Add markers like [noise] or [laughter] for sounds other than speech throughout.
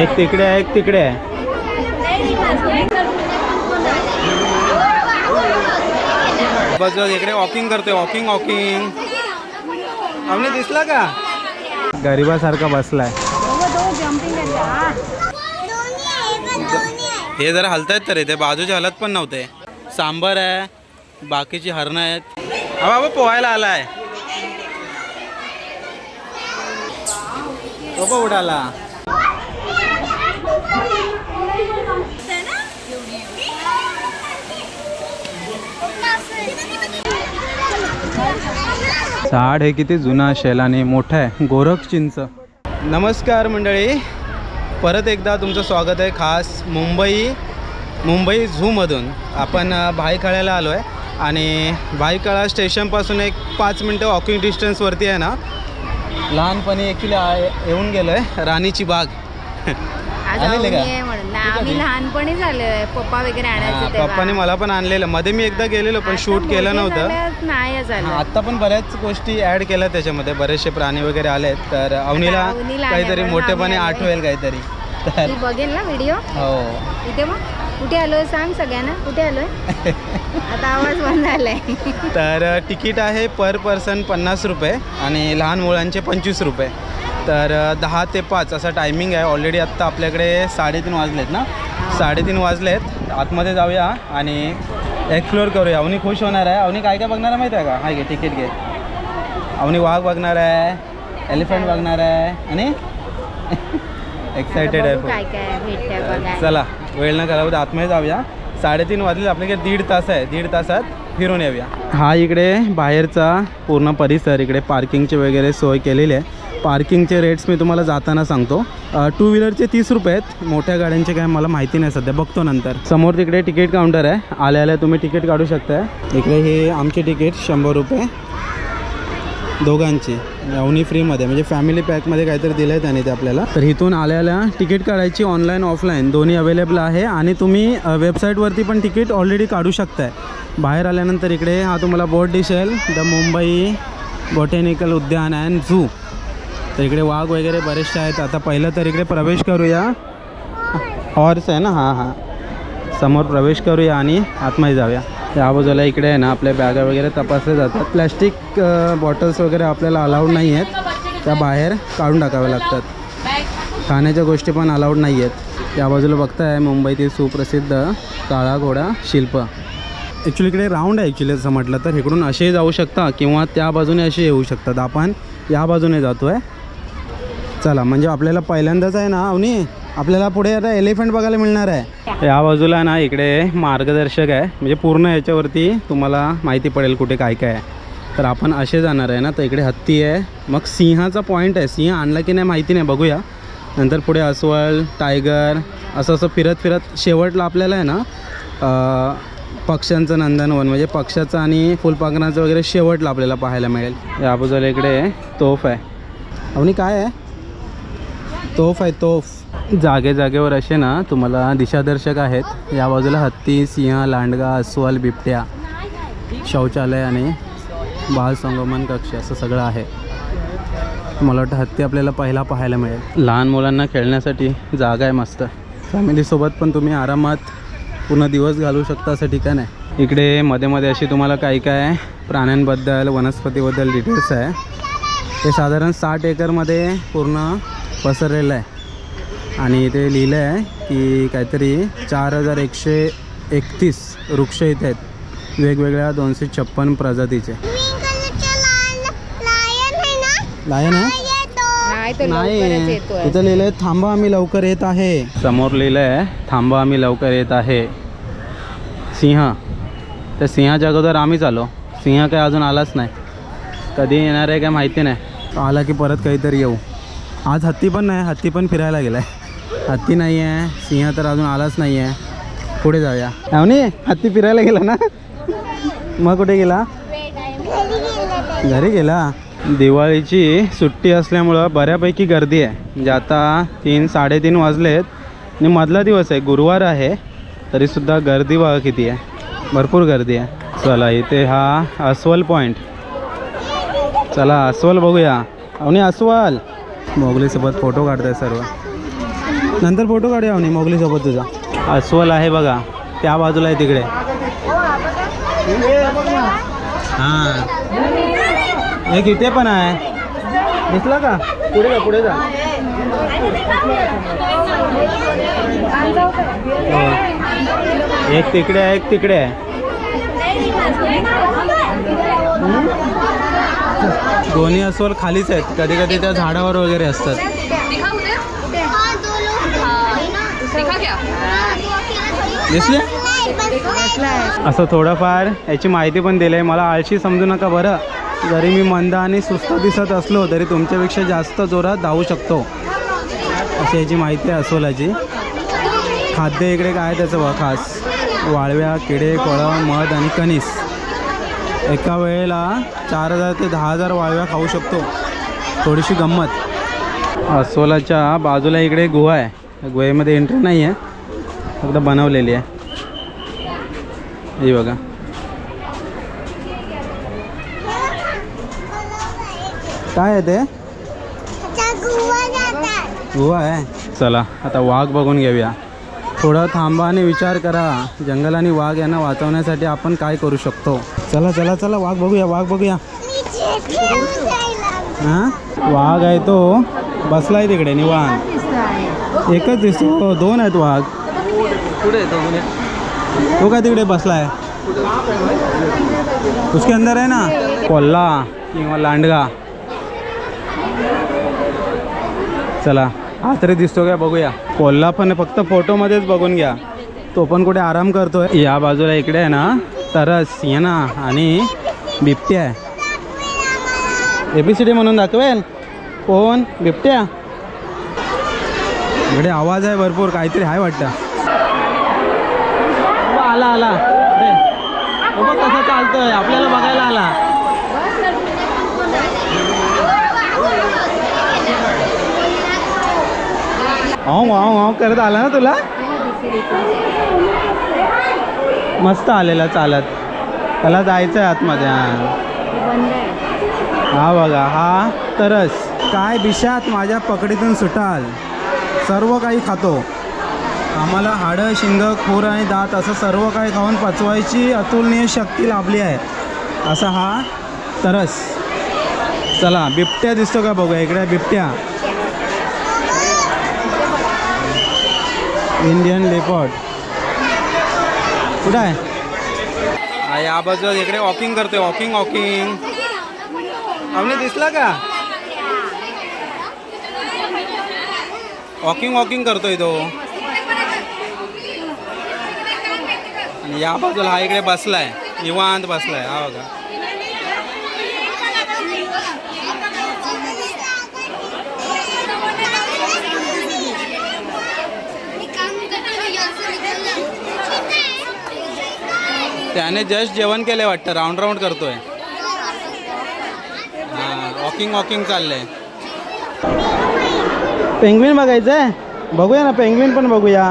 एक तिकडे आहे एक तिकडे आहे. बस बस इकडे वॉकिंग करतोय वॉकिंग वॉकिंग आपले दिसला का? गरीबासारखा बसलाय. हे जरा हलतायत तर ते बाजूचे हलत पण नव्हते. सांबर आहे बाकीची हरणं आहेत. हा बाबा पोहायला आलाय. बाबा उडाला झाड हे किती जुनं शैलाने आणि मोठं आहे. गोरख चिंच. नमस्कार मंडळी. परत एकदा तुमचं स्वागत आहे खास मुंबई मुंबई झूमधून आपण भाईखळ्याला आलो आहे आणि भाईखळा स्टेशनपासून एक पाच मिनटं वॉकिंग डिस्टन्सवरती आहे ना. लहानपणी ॲक्च्युली येऊन गेलो आहे राणीची बाग. [laughs] आज का? आहे म्हणून नाही, आम्ही लहानपणी झालोय पप्पा वगैरे हा, आणायचे तेव्हा. पप्पाने मला पण आणलेलं. मध्ये मी एकदा गेलेलो पण आता शूट केलं मोठे नव्हतं. झाल्यात नाही हा, झालं. आता पण बऱ्याच गोष्टी ॲड केल्या त्याच्यामध्ये. बरेचसे प्राणी वगैरे आलेत. तर अवनीला अवनीला काहीतरी मोठेपणे आम्ही आलोय. आठवेल काहीतरी. तर ती बघेल ना व्हिडिओ? हो. इथे मग कुठे आलोय सांग सगळ्यांना. कुठे आलोय? [laughs] आता आवाज बंद झालाय तर तिकीट आहे पर पर्सन पन्नास रुपये आणि लहान मुलांचे पंचवीस रुपये. तर दहा ते पाच असा टायमिंग आहे. ऑलरेडी आत्ता आपल्याकडे साडेतीन वाजलेत ना? साडेतीन वाजलेत. आतमध्ये जाऊया आणि एक्सप्लोअर करूया. अवनी खुश होणार आहे. अवनी काय काय बघणार आहे माहिती आहे का? हाय घे तिकीट घे. अवनी वाघ बघणार आहे. एलिफंट बघणार आहे. आणि [laughs] एक्सायटेड आहे चला वेळ न घालवता आतमध्ये जाऊया. साडेतीन वाजले आपल्याकडे दीड तास आहे. दीड तासात फिरून येऊया. हा इकडे बाहेरचा पूर्ण परिसर इकडे पार्किंगची वगैरे सोय केलेली आहे. पार्किंगचे रेट्स मी तुम्हाला जाताना सांगतो. टू व्हीलरचे तीस रुपये आहेत. मोठ्या गाड्यांचे काय मला माहिती नाही सध्या. बघतो नंतर. समोर तिकडे तिकीट काउंटर आहे. आल्या आल्या तुम्ही तिकीट काढू शकताय. इकडे हे आमचे तिकीट शंभर रुपये. दोघांची. अवनी फ्रीमध्ये म्हणजे फॅमिली पॅकमध्ये काहीतरी दिलं आहे त्याने ते आपल्याला. तर इथून आल्याला तिकीट काढायची ऑनलाईन ऑफलाईन दोन्ही अवेलेबल आहे. आणि तुम्ही वेबसाईटवरती पण तिकीट ऑलरेडी काढू शकताय. बाहेर आल्यानंतर इकडे हा तुम्हाला बोर्ड दिसेल. द मुंबई बॉटॅनिकल उद्यान अँड झू तर इकडे वाघ वगैरे बरेचसे आहेत. आता पहिलं तर इकडे प्रवेश करूया. हॉर्स आहे ना? हां हां. समोर प्रवेश करूया आणि आतमध्ये जाऊया. त्या बाजूला इकडे आहे ना आपल्या बॅगा वगैरे तपासल्या जातात. प्लॅस्टिक बॉटल्स वगैरे आपल्याला अलाउड नाही आहेत त्या बाहेर काढून टाकाव्या लागतात. खाण्याच्या गोष्टी पण अलाउड नाही आहेत त्या बाजूला बघताय मुंबईतील सुप्रसिद्ध काळा घोडा शिल्प. ॲक्च्युली इकडे राऊंड आहे ॲक्च्युली असं म्हटलं तर. इकडून असे जाऊ शकता किंवा त्या बाजूने असे येऊ शकतात. आपण या बाजूने जातो आहे चला म्हणजे आपल्याला पहिल्यांदाच आहे ना अवनी? आपल्याला पुढे आता एलिफंट बघायला मिळणार आहे. या बाजूला ना इकडे मार्गदर्शक आहे. म्हणजे पूर्ण याच्यावरती तुम्हाला माहिती पडेल कुठे काय काय आहे. तर आपण असे जाणार आहे ना तर इकडे हत्ती आहे. मग सिंहाचा पॉईंट आहे. सिंह आणला की नाही माहिती नाही बघूया. नंतर पुढे अस्वल टायगर असं असं फिरत फिरत शेवटला आपल्याला आहे ना पक्ष्यांचं नंदनवन म्हणजे पक्षाचं आणि फुलपाखरांचं वगैरे शेवटला आपल्याला पाहायला मिळेल. या बाजूला इकडे तोफ आहे. अवनी काय आहे? तोफ आहे तोफ. जागे जागेवर असे ना तुम्हाला दिशादर्शक आहेत. या बाजूला हत्ती सिंह लांडगा अस्वल बिबट्या शौचालय आणि बाल संगोपन कक्ष असं सगळं आहे. मला वाटतं हत्ती आपल्याला पहिला पाहायला मिळेल. लहान मुलांना खेळण्यासाठी जागा आहे मस्त. फॅमिलीसोबत पण तुम्ही आरामात पूर्ण दिवस घालवू शकता असं ठिकाण आहे. इकडे मध्ये मध्ये अशी तुम्हाला काही काय प्राण्यांबद्दल वनस्पतीबद्दल डिटेल्स आहे. ते साधारण साठ एकरमध्ये पूर्ण पसरलेलं आहे. आणि इथे लिहिलं आहे की काहीतरी चार हजार एकशे एकतीस वृक्ष इथे आहेत. वेगवेगळ्या दोनशे छप्पन प्रजातीचे. लायन आहे? नाही इथं लिहिलंय थांबा आम्ही लवकर येत आहे. समोर लिहिलंय थांबा आम्ही लवकर येत आहे. सिंह. त्या सिंहाच्या अगोदर आम्हीच आलो सिंह काय अजून आलाच नाही. कधी येणार आहे काय माहिती नाही. आला की परत काहीतरी येऊ. आज हत्ती पण नाही हत्ती पण फिरायला गेलाय. हत्ती नाही आहे सिंह तर अजून आलाच नाही आहे. पुढे जाऊया. अवनी हत्ती फिरायला गेला ना? मग कुठे गेला? घरी गेला. दिवाळीची सुट्टी असल्यामुळं बऱ्यापैकी गर्दी आहे. म्हणजे आता तीन साडेतीन वाजलेत. आणि मधला दिवस आहे गुरुवार आहे. तरीसुद्धा गर्दी बघा किती आहे. भरपूर गर्दी आहे. चला इथे हा अस्वल पॉईंट चला अस्वल बघूया. अवनी अस्वल! मोगलीसोबत फोटो काढताय सर्व. नंतर फोटो काढूया म्हणे मोगलीसोबत तुझा. अस्वल आहे बघा. त्या बाजूला आहे तिकडे. हां. एक इथे पण आहे. दिसला का? पुढे जा पुढे जा. हो. एक तिकडे आहे एक तिकडे आहे. दोन्ही अस्वल खालीच आहेत. कधी कधी त्या झाडावर वगैरे असतात. दिसले? असं थोडंफार याची माहिती पण दिली आहे. मला आळशी समजू नका बरं. जरी मी मंद आणि सुस्त दिसत असलो तरी तुमच्यापेक्षा जास्त जोरात धावू शकतो. अशी याची माहिती आहे अस्वलाची. खाद्य इकडे काय त्याचं बघा खास. वाळव्या किडे फळं मध आणि कणीस. एका वेळेला चार हजार ते दहा हजार वाळव्या खाऊ शकतो. थोडीशी गंमत. अस्वलाच्या बाजूला इकडे गुहा आहे. गुहेमध्ये एंट्री नाही आहे फक्त बनवलेली आहे. ही बघा. काय आहे ते? गुहा आहे. चला आता वाघ बघून घेऊया. थोडं थांबा आणि विचार करा. जंगल आणि वाघ यांना वाचवण्यासाठी आपण काय करू शकतो? चला चला चला वाघ बघूया वाघ बघूया. हां? वाघ आहे तो. बसलाय तिकडे निवान एकच दिसतो. हो, दोन आहेत वाघ. पुढे तो काय तिकडे बसलाय? उसके अंदर आहे ना? कोल्हा किंवा लांडगा. चला. हा तरी दिसतो काय बघूया. कोल्हा पण फक्त फोटोमध्येच बघून घ्या. तो पण कुठे आराम करतोय. या बाजूला इकडे आहे ना तरस ये ना आणि बिबट्या आहे. एबीसीडी म्हणून दाखवेल. कोण? बिबट्या? इकडे आवाज आहे भरपूर काहीतरी आहे वाटतं. आला आला. अरे, कसं चालतोय. आपल्याला बघायला आला. औ औ औ करत आला ना तुला? मस्त आलेला चालत. त्याला जायचं आहे आतमध्ये हा. हा बघा हा तरस. काय बिशात माझ्या पकडीतून सुटाल? सर्व काही खातो. आम्हाला हाडं शिंग खूर आणि दात असं सर्व काही खाऊन पचवायची अतुलनीय शक्ती लाभली आहे. असा हा तरस. चला बिबट्या दिसतो का बघूया? इकडे बिबट्या. इंडियन लेपॉड कुठं आहे? या बाजूला इकडे वॉकिंग करतोय वॉकिंग वॉकिंग आम्ही दिसला का? वॉकिंग वॉकिंग करतोय तो. या बाजूला हा इकडे बसलाय. निवांत बसलाय. हा बघा. त्याने जस्ट जेवण केलंय वाटतं. राऊंड राऊंड करतोय. हां वॉकिंग वॉकिंग चाललंय. पेंग्विन बघायचं आहे बघूया ना पेंग्विन पण बघूया.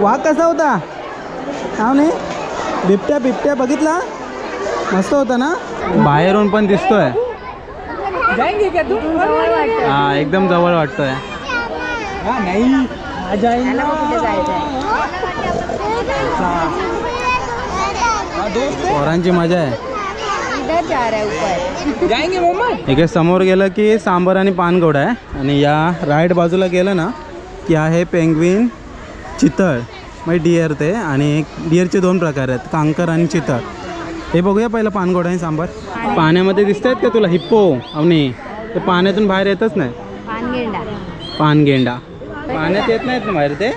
वाघ कसा होता? हा नाही बिबट्या बिबट्या बघितला? मस्त होता ना? बाहेरून पण दिसतोय. हा एकदम जवळ वाटतोय. जायचंय. पोरांची मजा आहे इधर जा रहा है ऊपर। इकडे समोर गेलं की सांबर आणि पानगोड आहे आणि या राईट बाजूला गेलं ना की आहे पेंग्विन चितळ म्हणजे डिअर ते आणि डिअरचे दोन प्रकार आहेत कांकर आणि चितळ. हे बघूया पहिलं पानगोड आणि सांबार. पाण्यामध्ये दिसत आहेत का तुला? हिप्पो अवनी. ते पाण्यातून बाहेर येतच नाही. पानगेंडा. पानगेंडा. पाण्यात येत नाहीत ना बाहेर ते?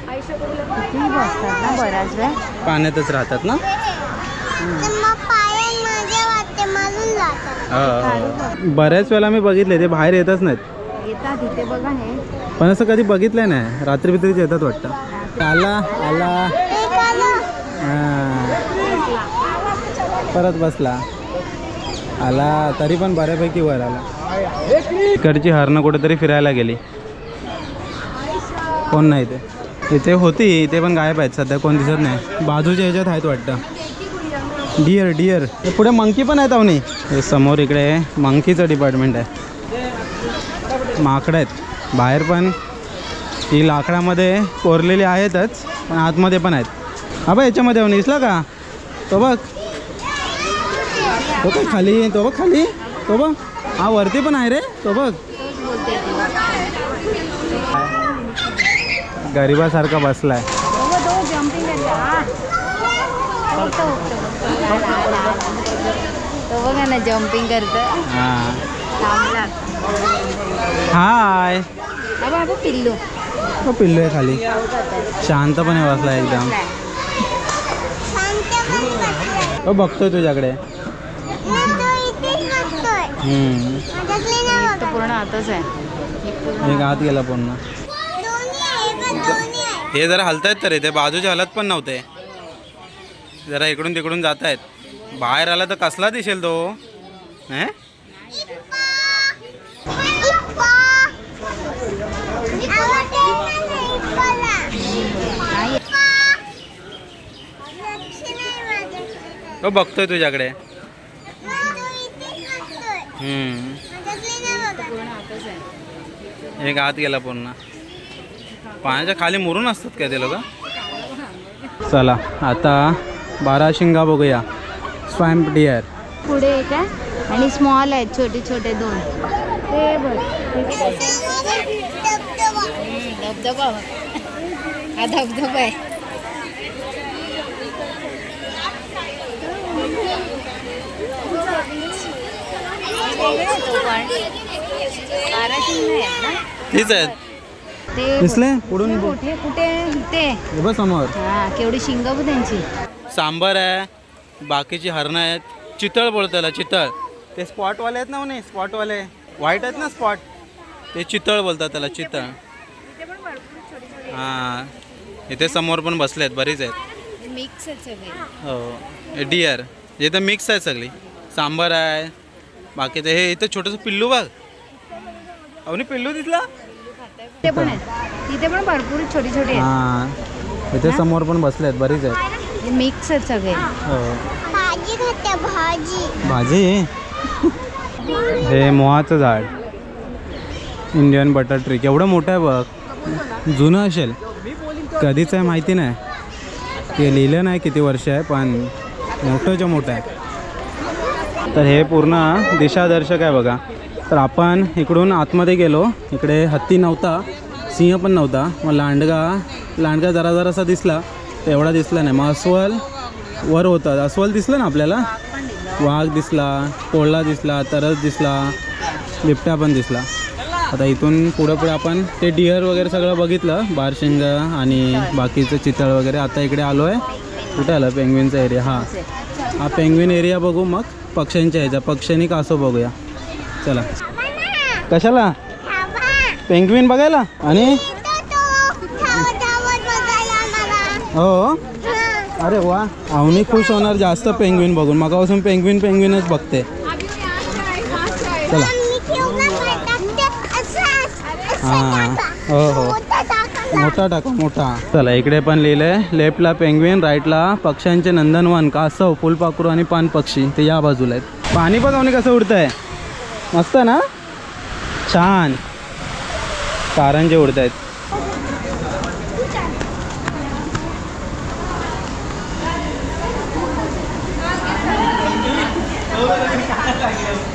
पाण्यातच राहतात ना हा. बऱ्याच वेळेला मी बघितले ते बाहेर येतच नाहीत. येतात इथे बघा हे पण असं कधी बघितलं नाही रात्री बित्रीच येतात वाटतं. आला आला. हां. परत बसला. आला तरी पण बऱ्यापैकी वर आला. इकडची हरणं कुठेतरी फिरायला गेली. कोण नाही ते. इथे होती इथे पण गायब आहेत सध्या कोण दिसत नाही. बाजूच्या ह्याच्यात आहेत वाटतं. डिअर डिअर पुढे मंकी पण आहेत अवनी हे समोर इकडे मंकीचं डिपार्टमेंट आहे. माकडं आहेत. बाहेर पण. ही लाकडामध्ये कोरलेली आहेतच पण आतमध्ये पण आहेत. हा याच्यामध्ये अवनी दिसला का? तो बघ. तो बघ खाली? तो बघ खाली. तो बघ. हा वरती पण आहे रे. तो बघ. तोच गरिबासारखा बसलाय. तो हा. बघा ना जम्पिंग करतं हां. थांबला. हाय. हा बाबा पिल्लू. तो पिल्लू आहे खाली. शांतपणे बसला एकदम. तो बघतोय तुझ्याकडे. पूर्ण आताच आहे. एक आत गेला पूर्ण. हे जरा हलतायत तर ते बाजूचे हलत पण नव्हते. जरा इकडून तिकडून जात आहेत बाहेर आला तर कसला दिसेल तो? हे? तो बघतोय तुझ्याकडे. एक आत गेला पूर्ण. पाण्याच्या खाली मुरून असतात काय ते लोक? चला आता बारा शिंगा बघूया. स्वॅम्प डिअर पुढे एक आहे आणि स्मॉल आहेत छोटे छोटे दोन. ते बघ. धबधबा. हा धबधबा आहे. बाराशिंग आहेत ना? तीच आहेत. ते दिसले? पुढून बघ. कुठे? कुठे बघ समोर. हा केवढी शिंग बघ त्यांची. सांबर आहे बाकीची हरणं आहेत. चितळ बोलत त्याला चितळ. ते स्पॉटवाले आहेत ना म्हणे स्पॉटवाले. व्हाईट आहेत ना स्पॉट? ते चितळ बोलतात त्याला चितळ. हां. इथे समोर पण बसले आहेत बरीच आहेत. मिक्स आहेत सगळे. हो. डिअर इथं मिक्स आहे सगळी. सांबर आहे. बाकी ते हे इथं छोटंसं पिल्लू बघ. अवनी पिल्लू दिसला? ते पण आहेत. तिथे पण भरपूर छोटी छोटी आहेत. हां. इथे समोर पण बसले आहेत बरीच आहेत. हे मिक्स आहेत सगळे. हो. भाजी खाते भाजी. भाजी? हे मोहाचं झाड. इंडियन बटर ट्री केवढं मोठं आहे बघ. जुनं असेल. कधीच आहे माहिती नाही. ते लिहिलं नाही किती वर्ष आहे पण मोठंच्या मोठं आहे. तर हे पूर्ण दिशादर्शक आहे बघा. तर आपण इकडून आतमध्ये गेलो. इकडे हत्ती नव्हता सिंह पण नव्हता. मग लांडगा लांडगा जरा जरासा दिसला. एवढा दिसला नाही. मग अस्वल वर होता. अस्वल दिसलं ना आपल्याला? वाघ दिसला कोल्हा दिसला तरस दिसला बिबट्या पण दिसला. आता इथून पुढं पुढे आपण ते डिअर वगैरे सगळं बघितलं. बारशिंग आणि बाकीचं चितळ वगैरे आता इकडे आलो आहे कुठे आलं? पेंग्विनचा एरिया हा. हा पेंग्विन एरिया बघू मग. पक्ष्यांच्या ह्याच्या. पक्ष्यांनी कासो बघूया. चला. कशाला? पेंग्विन बघायला? आणि? हो? अरे वा. आम्ही खुश होणार जास्त पेंग्विन बघून. मगापासून पेंग्विन पेंग्विनच बघते. चला. हां. हो हो. मोठा टाका मोठा. चला इकडे पण लिहिलंय लेफ्टला पेंग्विन राईटला पक्ष्यांचे नंदनवन कासव फुलपाखरू आणि पान पक्षी. ते या बाजूला आहेत. पाणी पण अवनी कसं उडतंय. मस्त ना? छान. कारंजे उडत आहेत Gracias.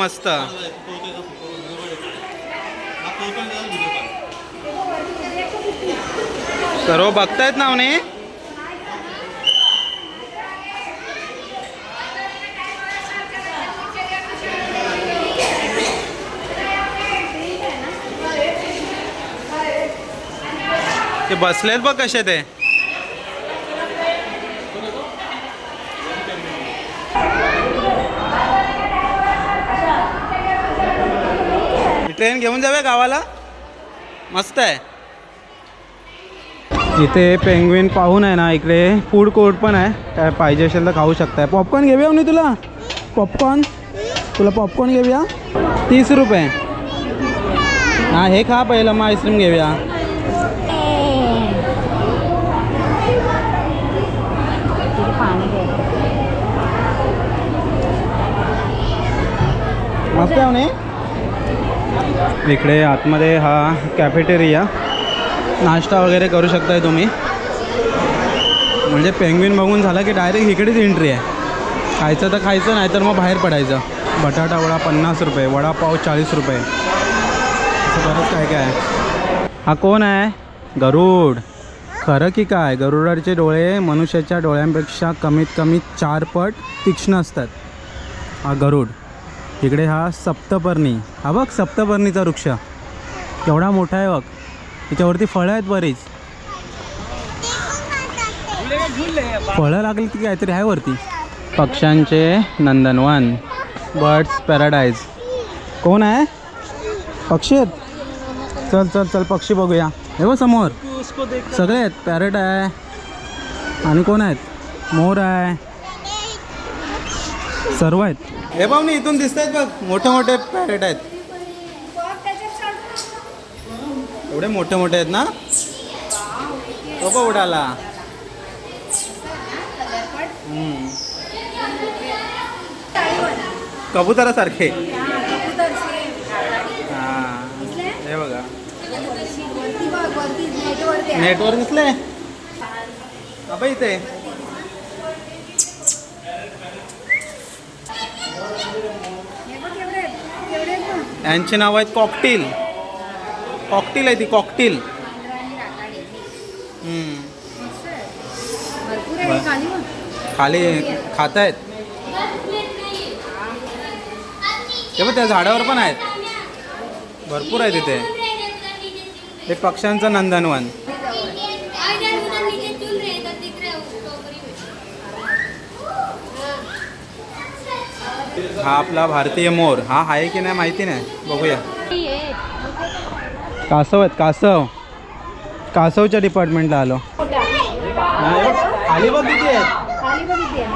मस्त. सर्व हो, बघतायत ना म्हणे ते बसलेत बघ कसे ते. ट्रेन घेऊन जाऊया गावाला. मस्त आहे. इथे पेंग्विन पाहून आहे ना इकडे फूड कोर्ट पण आहे. काय पाहिजे असेल तर खाऊ शकताय. पॉपकॉर्न घेऊया नाही तुला? पॉपकॉर्न तुला पॉपकॉर्न घेऊया? तीस रुपये. हां हे खा पहिलं मग आईस्क्रीम घेऊया. मस्त आहे म्हणे इकडे आतमध्ये हा कॅफेटेरिया नाश्ता वगैरे करू शकताय तुम्ही. म्हणजे पेंग्विन बघून झालं की डायरेक्ट इकडेच एंट्री आहे. खायचं तर खायचं नाही तर मग बाहेर पडायचं. बटाटा वडा पन्नास रुपये वडापाव चाळीस रुपये. असं बरंच काय काय आहे. हा कोण आहे? गरुड. खरं की काय? गरुडाचे डोळे मनुष्याच्या डोळ्यांपेक्षा कमीत कमी चार पट तीक्ष्ण असतात. हा गरुड. इकडे हा सप्तपर्णी. हा बघ सप्तपर्णीचा वृक्ष. केवढा मोठा आहे बघ. त्याच्यावरती फळं आहेत बरीच. फळं लागली की काहीतरी आहे वरती. पक्ष्यांचे नंदनवन. Birds paradise. कोण आहे? पक्षी आहेत? चल चल चल पक्षी बघूया. हे बघ समोर. सगळे आहेत. पॅरेट आहे. आणि कोण आहेत? मोर आहे. सर्व आहेत. हे भाऊ ना इथून दिसत आहेत बघ मोठे मोठे पॅरेट आहेत. एवढे मोठे मोठे आहेत ना? तो बघ उडाला. कबुतरासारखे. हे बघा. नेटवर दिसले. अबा इथे. यांची नाव आहेत कॉकटील. कॉकटील आहे ती कॉकटील. हम्म. खाली खात आहेत ते बघ त्या झाडावर पण आहेत. भरपूर आहे तिथे. हे पक्ष्यांचं नंदनवन. हा आपला भारतीय मोर. हा आहे की नाही माहिती नाही? बघूया. कासव आहेत कासव. कासवच्या डिपार्टमेंटला आलो. खाली बघ किती आहेत.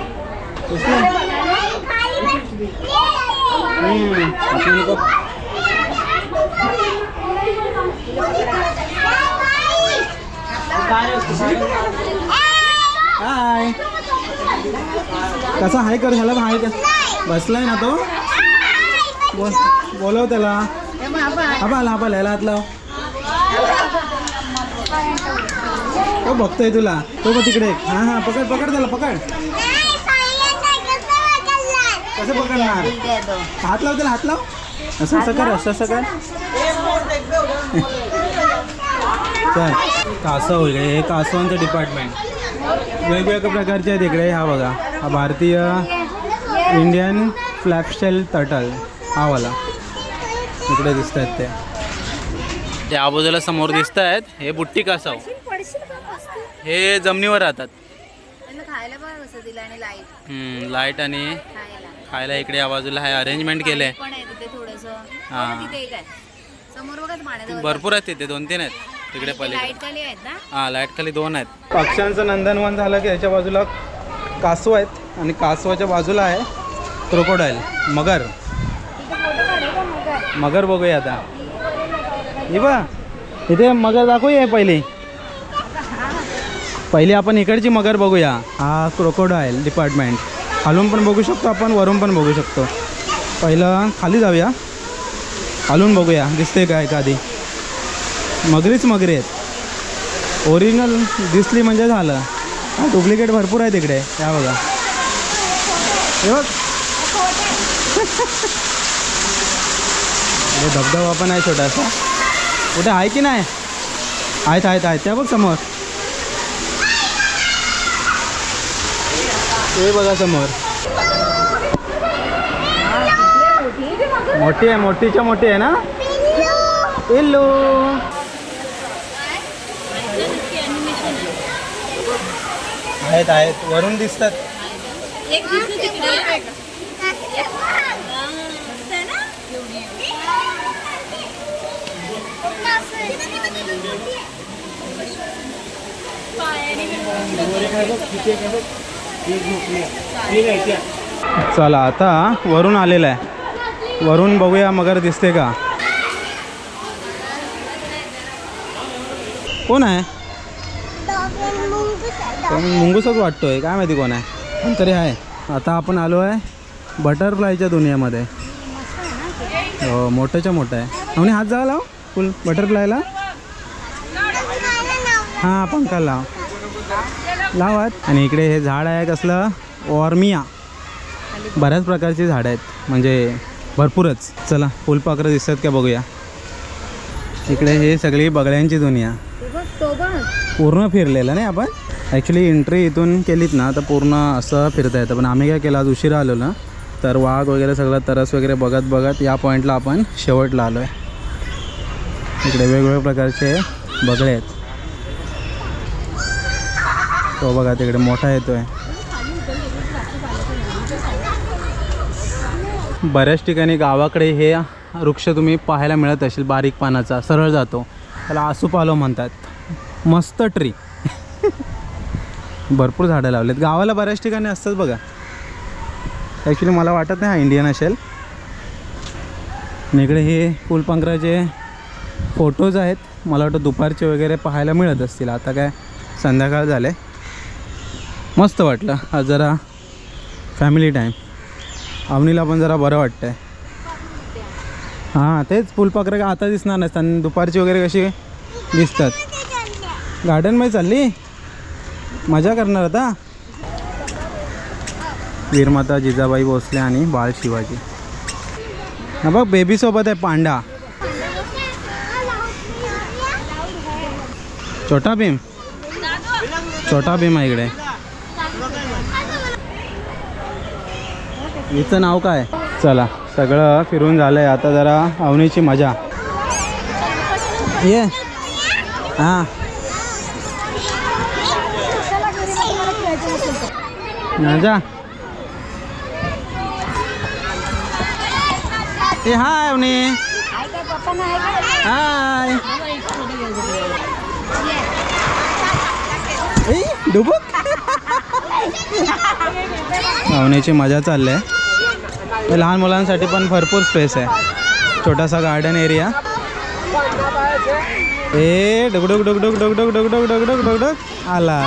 हाय कसा हाय कर झाला हाय कर. बसलाय ना तो? बोल बोलव त्याला. आबाल आबाल याला हात लाव. तो बघतोय तुला. तो बघ तिकडे. हां हां पकड पकड त्याला पकड. कसं पकडणार? हात लाव त्याला हात लाव. असं असं कर असं असं कर. चल कासव हे कासवांचं डिपार्टमेंट वेगवेगळ्या प्रकारचे आहेत इकडे. हा बघा. हा भारतीय इंडियन फ्लॅपशेल टर्टल हा वाला. इकडे दिसत आहेत ते त्या बाजूला समोर दिसत आहेत हे बुट्टी कासव? हे जमिनीवर राहतात. खायला पण कसं दिलं आणि लाइट हम्म, लाइट आणि खायला. खायला इकडे या बाजूला आहे अरेंजमेंट केलं आहे पण आहे तिथे थोडस. हा. तिथे एक आहे. समोर बघा पाण्याजवळ भरपूर आहेत तिथे दोन तीन आहेत. तिकडे पलीकडे. लाइट खाली आहेत ना? हां लाइट खाली दोन आहेत. पक्ष्यांचं नंदनवन झालं की याच्या बाजूला कासव आहेत आणि कासवाच्या बाजूला आहे. क्रोकोडाईल मगर. मगर बघूया आता. हे बा इथे मगर दाखवूया पहिली. पहिली आपण इकडची मगर बघूया. हा क्रोकोडाईल डिपार्टमेंट. खालून पण बघू शकतो आपण वरून पण बघू शकतो. पहिलं खाली जाऊया. खालून बघूया दिसते का एखादी? मगरीच मगरी आहेत. ओरिजिनल दिसली म्हणजे झालं. डुप्लिकेट भरपूर आहे तिकडे. या बघा. हे बघ. हे धबधबा पण आहे छोटासा. कुठे आहे की नाही? आहेत आहेत आहेत. त्या बघ समोर. ते बघा समोर. मोठी आहे मोठीच्या मोठी आहे ना? पिल्लू आहेत आहेत. वरून दिसतात. चला आता वरून आलेला आहे. वरून बघूया मगर दिसते का? कोण आहे? मुंगूसच वाटतोय. काय माहिती कोण आहे? पण तरी आहे. आता आपण आलो आहे बटरफ्लायच्या दुनियामध्ये. हो मोठ्याच्या मोठं आहे. आणि हात जावा लाव हो? फुल बटरफ्लायला? हां पंखा लाव लावत. आणि इकडे हे झाड आहे कसलं? ऑर्मिया बऱ्याच प्रकारची झाडं आहेत. म्हणजे भरपूरच. चला फुलपाखरं दिसतात का बघूया. इकडे हे सगळी बगळ्यांची दुनिया. पूर्ण फिरलेलं नाही आपण. ॲक्च्युली एंट्री इथून केलीत ना तर पूर्ण असं फिरता येतं. पण आम्ही काय केलं आज उशिरा आलो ना तर वाघ वगैरे सगळं तरस वगैरे बघत बघत या पॉईंटला आपण शेवटला आलो आहे इकडे वेगवेगळ्या प्रकारचे बगळे आहेत. तो बघा तिकडे मोठा येतोय. बऱ्याच ठिकाणी गावाकडे हे वृक्ष तुम्ही पाहायला मिळत असेल बारीक पानाचा सरळ जातो. त्याला आसूपालो म्हणतात. मस्त ट्री भरपूर झाडं लावलेत. गावाला बऱ्याच ठिकाणी असतात बघा. ॲक्च्युली मला वाटत नाही हा इंडियन असेल. आणि इकडे हे फुलपांखराचे फोटोज आहेत. मला वाटतं दुपारचे वगैरे पाहायला मिळत असतील. आता काय संध्याकाळ झाले मस्त वाटलं. आज जरा फॅमिली टाईम अवनीला पण जरा बरं वाटतं आहे हां तेच फुलपाखरं का आता दिसणार नाही आणि दुपारची वगैरे कशी दिसतात. गार्डनमध्ये चालली? मजा करणार आता. वीरमाता जिजाबाई भोसले आणि बाळ शिवाजी. हा बघ बेबीसोबत आहे पांडा. छोटा भीम. छोटा भीम आहे इकडे. हिचं नाव काय? चला सगळं फिरून झालं आहे आता जरा अवनीची मजा. ये. हां. जा ए हाय अवनी. हाय. डुबुक. धावण्याची मजा चालली आहे. लहान मुलांसाठी पण भरपूर स्पेस आहे. छोटासा गार्डन एरिया ए डगडुग डगडुग डगडुग डगडुग डगडुग डगडुग आला.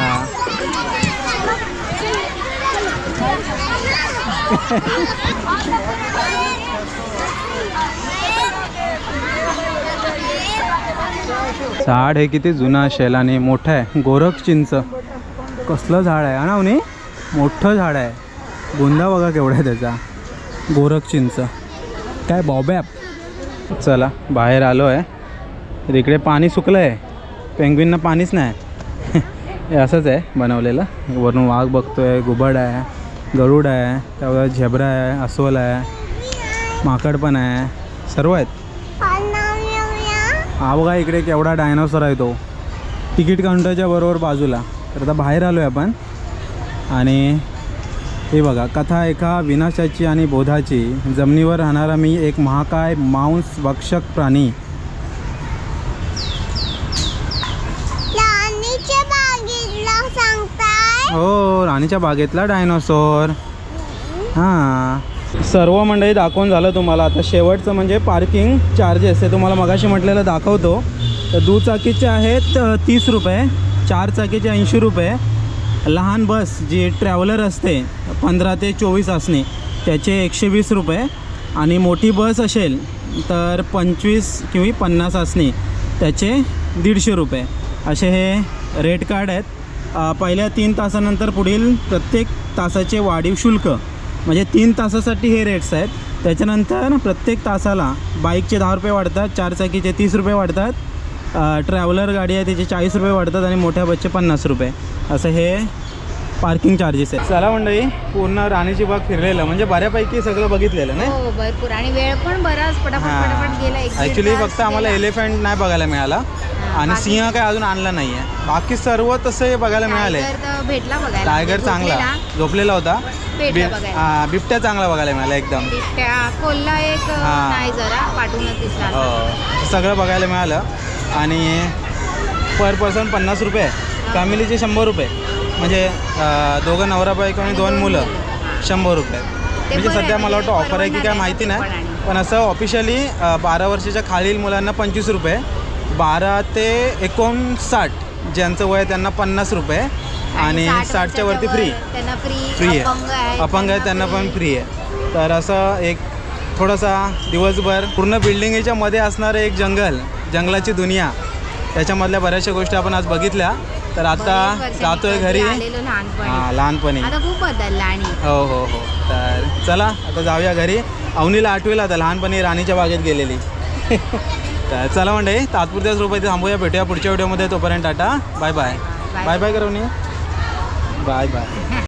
झाड हे किती जुनं शेल आणि मोठं आहे. गोरख चिंच. कसलं झाड आहे ना उनी? मोठं झाड आहे. बुंदा बघा केवढा आहे त्याचा. गोरख चिंच. काय बॉबॅप? चला बाहेर आलो आहे तर इकडे पाणी सुकलं आहे पेंग्विननं पाणीच नाही. हे असंच आहे बनवलेलं. वरून वाघ बघतो आहे घुबड आहे गरुड आहे त्यावर झेब्रा आहे अस्वल आहे माकड पण आहे. सर्व आहेत? हा बघा इकडे केवढा डायनोसॉर आहे तो. तिकीट काउंटरच्या बरोबर बाजूला. तर आता बाहेर आलो आहे आपण. आणि हे बघा कथा एका विनाशाची आणि बोधाची. जमिनीवर राहणारा मी एक महाकाय मांस भक्षक प्राणी. हो राणीच्या बागेतला डायनोसॉर. हां. सर्व मंडळी दाखवून झालं तुम्हाला. आता शेवटचं म्हणजे पार्किंग चार्जेस हे तुम्हाला मगाशी म्हटलेलं दाखवतो. तर दुचाकीचे आहेत तीस रुपये चार चाकीचे ऐंशी रुपये. लहान बस जी ट्रॅव्हलर असते पंधरा ते चोवीस असणे त्याचे एकशे वीस रुपये. आणि मोठी बस असेल तर पंचवीस किंवा पन्नास असणे त्याचे दीडशे रुपये. असे हे रेट कार्ड आहेत. पहिल्या तीन तासानंतर पुढील प्रत्येक तासाचे वाढीव शुल्क म्हणजे तीन तासासाठी हे रेट्स आहेत. त्याच्यानंतर प्रत्येक तासाला बाईकचे दहा रुपये वाढतात चारचाकीचे तीस रुपये वाढतात. ट्रॅव्हलर गाडी आहे त्याचे चाळीस रुपये वाढतात आणि मोठ्या बसचे पन्नास रुपये. असं हे पार्किंग चार्जेस आहेत. चला मंडळी पूर्ण राणीची बाग फिरलेलं म्हणजे बऱ्यापैकी सगळं बघितलेलं नाही? हो भरपूर. आणि वेळ पण बराच पटापट गेला ॲक्च्युली फक्त आम्हाला. एलिफंट नाही बघायला मिळाला. आणि सिंह काय अजून आणला नाही आहे बाकी सर्व तसे बघायला मिळाले भेटला टायगर चांगला. झोपलेला. होता. हा, बिबट्या चांगला बघायला मिळाला एकदम. कोल्हा एक अं, हा. नाही जरा पाठवूनच दिसला हो सगळं बघायला मिळालं. आणि पर पर्सन पन्नास रुपये फॅमिलीचे शंभर रुपये. म्हणजे दोघं नवरा बायको आणि दोन मुलं शंभर रुपये. म्हणजे सध्या मला वाटतं ऑफर आहे की काय माहिती नाही. पण असं ऑफिशियली बारा वर्षाच्या खालील मुलांना पंचवीस रुपये बारा ते एकोणसाठ ज्यांचं वय आहे त्यांना पन्नास रुपये आणि साठ साठच्या वरती फ्री फ्री आहे अपंग आहे त्यांना पण फ्री आहे. तर असं एक थोडासा दिवसभर पूर्ण बिल्डिंगच्या मध्ये असणारं एक जंगल जंगलाची दुनिया त्याच्यामधल्या बऱ्याचशा गोष्टी आपण आज बघितल्या. तर आता जातोय घरी. हां लहानपणी. आता खूप बदलला आणि. हो हो हो. तर चला आता जाऊया घरी. अवनीला आठवेल आता लहानपणी राणीच्या बागेत गेलेली. [laughs] तर चला मंडळी तात्पुरत्या स्वरूपात इथे थांबूया भेटूया पुढच्या व्हिडिओमध्ये. तोपर्यंत Tata. Bye bye. Bye. Bye करवणी बाय बाय.